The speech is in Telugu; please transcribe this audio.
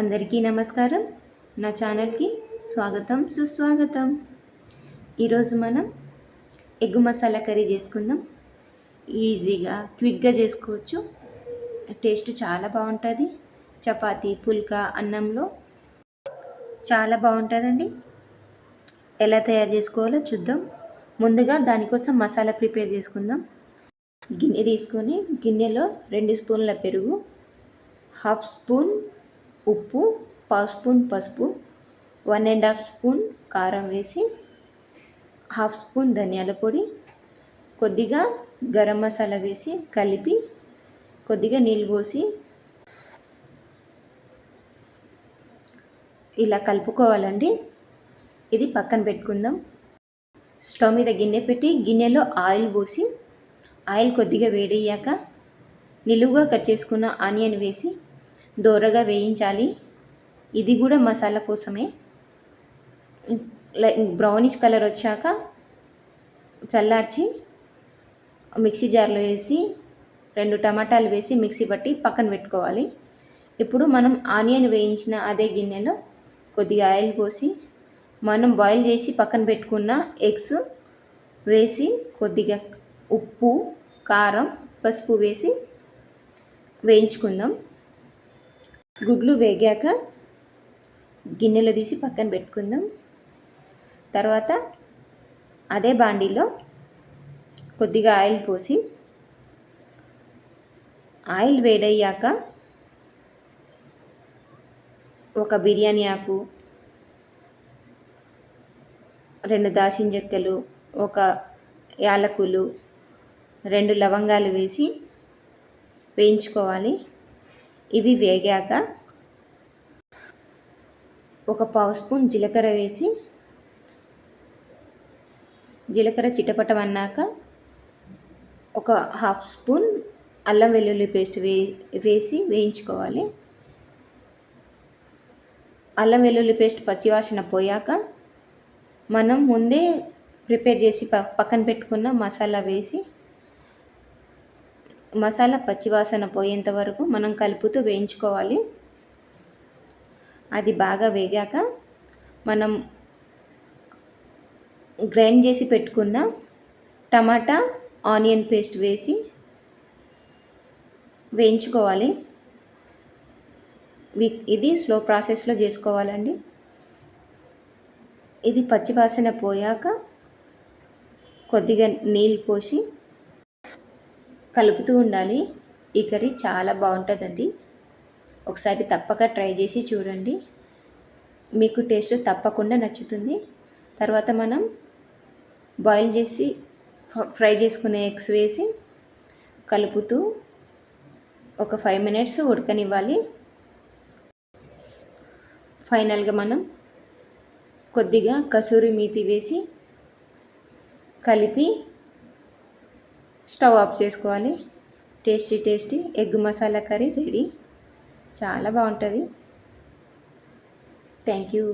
అందరికీ నమస్కారం. నా ఛానల్కి స్వాగతం సుస్వాగతం. ఈరోజు మనం ఎగ్గు మసాలా కర్రీ చేసుకుందాం. ఈజీగా క్విక్గా చేసుకోవచ్చు. టేస్ట్ చాలా బాగుంటుంది. చపాతీ పుల్కా అన్నంలో చాలా బాగుంటుందండి. ఎలా తయారు చేసుకోవాలో చూద్దాం. ముందుగా దానికోసం మసాలా ప్రిపేర్ చేసుకుందాం. గిన్నె తీసుకొని గిన్నెలో రెండు స్పూన్ల పెరుగు హాఫ్ స్పూన్ ఉప్పు పావు స్పూన్ పసుపు వన్ అండ్ హాఫ్ స్పూన్ కారం వేసి హాఫ్ స్పూన్ ధనియాల పొడి కొద్దిగా గరం మసాలా వేసి కలిపి కొద్దిగా నీళ్ళు పోసి ఇలా కలుపుకోవాలండి. ఇది పక్కన పెట్టుకుందాం. స్టవ్ మీద గిన్నె పెట్టి గిన్నెలో ఆయిల్ పోసి ఆయిల్ కొద్దిగా వేడయ్యాక నిలువుగా కట్ చేసుకున్న ఆనియన్ వేసి దోరగా వేయించాలి. ఇది కూడా మసాలా కోసమే. బ్రౌనిష్ కలర్ వచ్చాక చల్లార్చి మిక్సీ జార్లో వేసి రెండు టమాటాలు వేసి మిక్సీ పట్టి పక్కన పెట్టుకోవాలి. ఇప్పుడు మనం ఆనియన్ వేయించిన అదే గిన్నెలో కొద్దిగా ఆయిల్ పోసి మనం బాయిల్ చేసి పక్కన పెట్టుకున్న ఎగ్స్ వేసి కొద్దిగా ఉప్పు కారం పసుపు వేసి వేయించుకుందాం. గుడ్లు వేగాక గిన్నెలో తీసి పక్కన పెట్టుకుందాం. తర్వాత అదే బాండీలో కొద్దిగా ఆయిల్ పోసి ఆయిల్ వేడయ్యాక ఒక బిర్యానీ ఆకు రెండు దాచిన చెక్కలు ఒక యాలకులు రెండు లవంగాలు వేసి వేయించుకోవాలి. ఇవి వేగాక ఒక పావు స్పూన్ జీలకర్ర వేసి జీలకర్ర చిటపటమన్నాక ఒక హాఫ్ స్పూన్ అల్లం వెల్లుల్లి పేస్ట్ వే వేసి వేయించుకోవాలి. అల్లం వెల్లుల్లి పేస్ట్ పచ్చివాసన పోయాక మనం ముందే ప్రిపేర్ చేసి పక్కన పెట్టుకున్న మసాలా వేసి మసాలా పచ్చివాసన పోయేంత వరకు మనం కలుపుతూ వేయించుకోవాలి. అది బాగా వేగాక మనం గ్రైండ్ చేసి పెట్టుకున్న టమాటా ఆనియన్ పేస్ట్ వేసి వేయించుకోవాలి. ఇది స్లో ప్రాసెస్లో చేసుకోవాలండి. ఇది పచ్చివాసన పోయాక కొద్దిగా నీళ్ళు పోసి కలుపుతూ ఉండాలి. ఈ కర్రీ చాలా బాగుంటుందండి. ఒకసారి తప్పక ట్రై చేసి చూడండి. మీకు టేస్ట్ తప్పకుండా నచ్చుతుంది. తర్వాత మనం బాయిల్ చేసి ఫ్రై చేసుకునే ఎగ్స్ వేసి కలుపుతూ ఒక ఫైవ్ మినిట్స్ ఉడకనివ్వాలి. ఫైనల్గా మనం కొద్దిగా కసూరి మీతి వేసి కలిపి స్టవ్ ఆఫ్ చేసుకోవాలి. Tasty tasty egg masala curry ready. చాలా బాగుంటుంది. Thank you